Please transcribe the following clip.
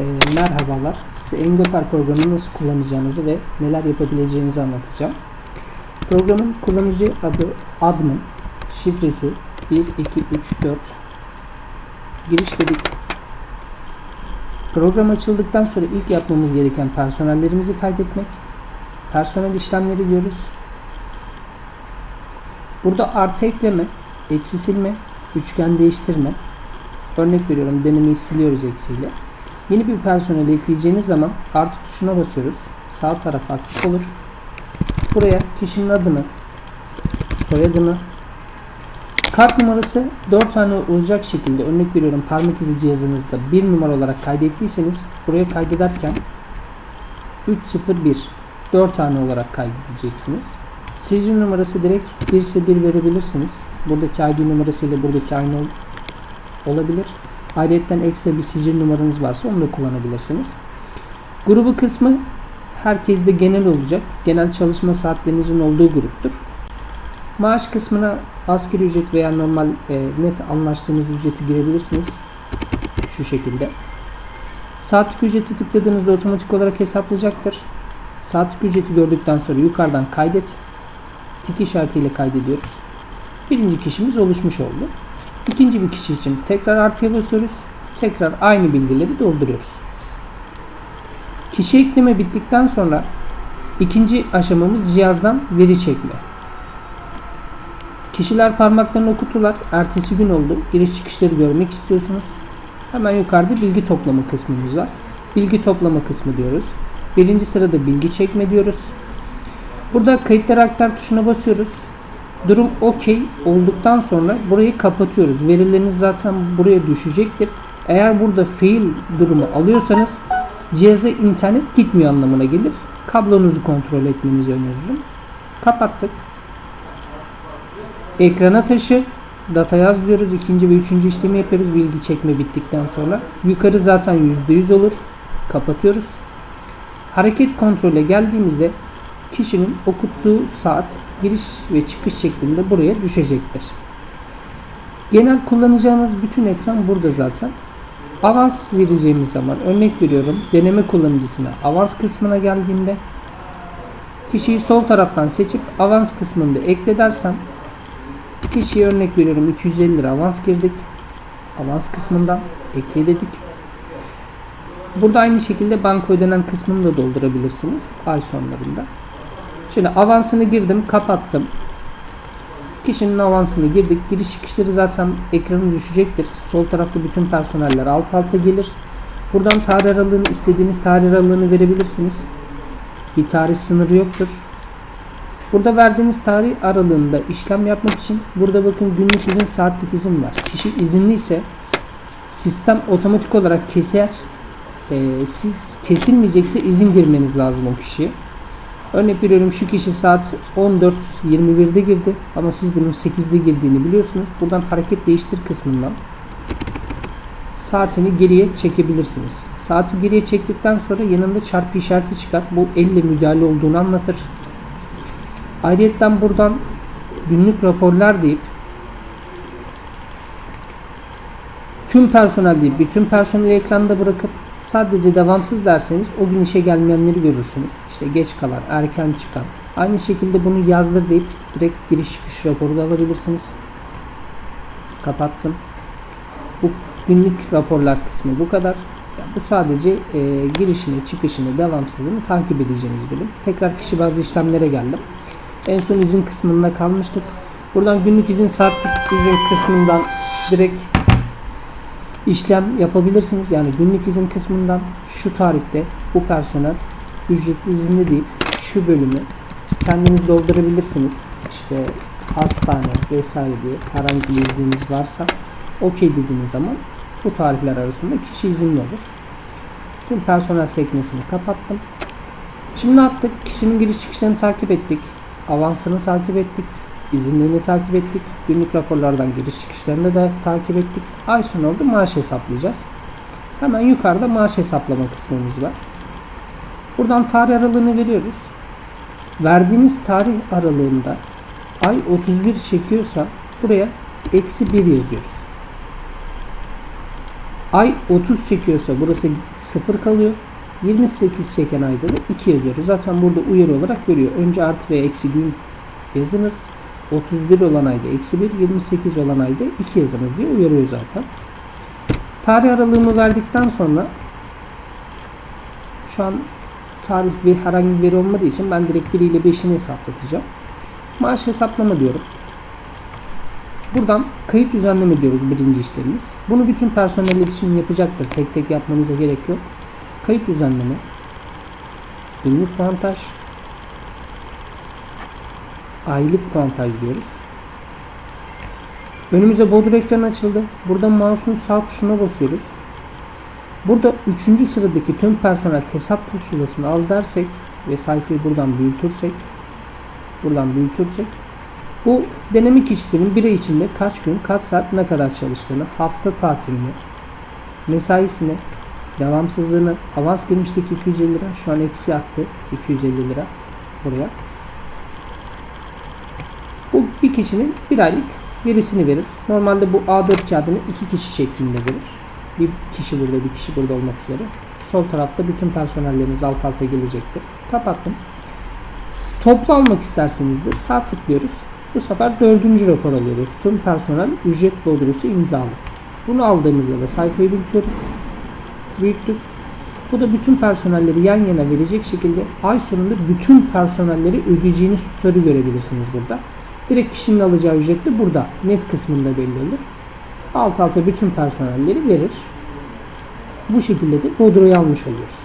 Ee, merhabalar. Size Engoper programını nasıl kullanacağınızı ve neler yapabileceğinizi anlatacağım. Programın kullanıcı adı admin, şifresi 1, 2, 3, 4. Giriş dedik. Program açıldıktan sonra ilk yapmamız gereken personellerimizi kaydetmek. Personel işlemleri diyoruz. Burada artı ekleme, eksi silme, üçgen değiştirme. Örnek veriyorum denemeyi siliyoruz eksiyle. Yeni bir personel ekleyeceğiniz zaman artı tuşuna basıyoruz. Sağ taraf aktif olur. Buraya kişinin adını, soyadını, kart numarası 4 tane olacak şekilde örnek veriyorum parmak izi cihazınızda 1 numara olarak kaydettiyseniz buraya kaydederken 301 4 tane olarak kaydedeceksiniz. Sicil numarası direkt 1 ise 1 verebilirsiniz. Buradaki ID numarası ile buradaki aynı ol olabilir. Ayrıca ekstra bir sicil numaranız varsa onu da kullanabilirsiniz. Grubu kısmı herkeste genel olacak. Genel çalışma saatlerinizin olduğu gruptur. Maaş kısmına asgari ücret veya normal e, net anlaştığınız ücreti girebilirsiniz. Şu şekilde. Saatlik ücreti tıkladığınızda otomatik olarak hesaplayacaktır. Saatlik ücreti gördükten sonra yukarıdan kaydet. Tik işaretiyle kaydediyoruz. Birinci kişimiz oluşmuş oldu. İkinci bir kişi için tekrar artıya basıyoruz. Tekrar aynı bilgileri dolduruyoruz. Kişi ekleme bittikten sonra ikinci aşamamız cihazdan veri çekme. Kişiler parmaklarını okuttular. Ertesi gün oldu. Giriş çıkışları görmek istiyorsunuz. Hemen yukarıda bilgi toplama kısmımız var. Bilgi toplama kısmı diyoruz. Birinci sırada bilgi çekme diyoruz. Burada kayıtları aktar tuşuna basıyoruz. Durum okey olduktan sonra burayı kapatıyoruz. Verileriniz zaten buraya düşecektir. Eğer burada fail durumu alıyorsanız cihaza internet gitmiyor anlamına gelir. Kablonuzu kontrol etmenizi öneririm. Kapattık. Ekrana taşı data yaz diyoruz. İkinci ve üçüncü işlemi yapıyoruz. Bilgi çekme bittikten sonra. Yukarı zaten %100 olur. Kapatıyoruz. Hareket kontrole geldiğimizde kişinin okuttuğu saat giriş ve çıkış şeklinde buraya düşecektir. Genel kullanacağımız bütün ekran burada zaten. Avans vereceğimiz zaman örnek veriyorum deneme kullanıcısına avans kısmına geldiğimde kişiyi sol taraftan seçip avans kısmında ekle dersem kişiye örnek veriyorum 250 lira avans girdik. Avans kısmından ekle dedik. Burada aynı şekilde banka ödenen kısmını da doldurabilirsiniz ay sonlarında. Şimdi avansını girdim, kapattım. Kişinin avansını girdik. Giriş çıkışları zaten ekranı düşecektir. Sol tarafta bütün personeller alt alta gelir. Buradan tarih aralığını istediğiniz tarih aralığını verebilirsiniz. Bir tarih sınırı yoktur. Burada verdiğiniz tarih aralığında işlem yapmak için burada bakın günlük izin saatlik izin var. Kişi izinli ise sistem otomatik olarak keser. Ee, siz kesilmeyecekse izin girmeniz lazım o kişiye. Örnek veriyorum şu kişi saat 14.21'de girdi ama siz bunun 8'de girdiğini biliyorsunuz. Buradan hareket değiştir kısmından saatini geriye çekebilirsiniz. Saati geriye çektikten sonra yanında çarpı işareti çıkar. Bu elle müdahale olduğunu anlatır. Ayrıca buradan günlük raporlar deyip tüm personel deyip bütün personeli ekranda bırakıp sadece devamsız derseniz o gün işe gelmeyenleri görürsünüz. İşte geç kalan, erken çıkan. Aynı şekilde bunu yazdır deyip direkt giriş çıkış raporu da alabilirsiniz. Kapattım. Bu günlük raporlar kısmı bu kadar. Yani bu sadece e, girişini, çıkışını, devamsızlığını takip edeceğiniz bölüm. Tekrar kişi bazı işlemlere geldim. En son izin kısmında kalmıştık. Buradan günlük izin, saatlik izin kısmından direkt işlem yapabilirsiniz. Yani günlük izin kısmından şu tarihte bu personel ücretli izinli deyip şu bölümü kendiniz doldurabilirsiniz. İşte hastane vesaire diye herhangi bir izniniz varsa okey dediğiniz zaman bu tarihler arasında kişi izinli olur. Tüm personel sekmesini kapattım. Şimdi ne yaptık? Kişinin giriş çıkışlarını takip ettik. Avansını takip ettik. izinlerini takip ettik. Günlük raporlardan giriş çıkışlarını da takip ettik. Ay sonu oldu maaş hesaplayacağız. Hemen yukarıda maaş hesaplama kısmımız var. Buradan tarih aralığını veriyoruz. Verdiğimiz tarih aralığında ay 31 çekiyorsa buraya eksi 1 yazıyoruz. Ay 30 çekiyorsa burası 0 kalıyor. 28 çeken ayda da 2 yazıyoruz. Zaten burada uyarı olarak veriyor. Önce artı ve eksi gün yazınız. 31 olan ayda eksi 1, 28 olan ayda 2 yazınız diye uyarıyor zaten. Tarih aralığımı verdikten sonra şu an tarih ve herhangi bir veri olmadığı için ben direkt 1 ile 5'ini hesaplatacağım. Maaş hesaplama diyorum. Buradan kayıt düzenleme diyoruz birinci işlemimiz. Bunu bütün personeller için yapacaktır. Tek tek yapmanıza gerek yok. Kayıt düzenleme. Günlük puantaj. Aylık puantaj diyoruz. Önümüze Bodrum ekranı açıldı. Burada mouse'un sağ tuşuna basıyoruz. Burada 3. sıradaki tüm personel hesap pusulasını al dersek ve sayfayı buradan büyütürsek buradan büyütürsek bu deneme kişisinin bir ay içinde kaç gün, kaç saat, ne kadar çalıştığını, hafta tatilini, mesaisini, devamsızlığını, avans girmiştik 250 lira, şu an eksi attı 250 lira buraya. Bu bir kişinin bir aylık verisini verir. Normalde bu A4 kağıdını iki kişi şeklinde verir. Bir kişi burada, bir kişi burada olmak üzere. Sol tarafta bütün personelleriniz alt alta gelecektir. Kapattım. Toplu almak isterseniz de sağ tıklıyoruz. Bu sefer dördüncü rapor alıyoruz. Tüm personel ücret bordrosu imzalı. Bunu aldığımızda da sayfayı büyütüyoruz. Büyüttük. Bu da bütün personelleri yan yana verecek şekilde ay sonunda bütün personelleri ödeyeceğiniz tutarı görebilirsiniz burada. Direkt kişinin alacağı ücret de burada. Net kısmında belli olur. Alt alta bütün personelleri verir. Bu şekilde de bordroyu almış oluyoruz.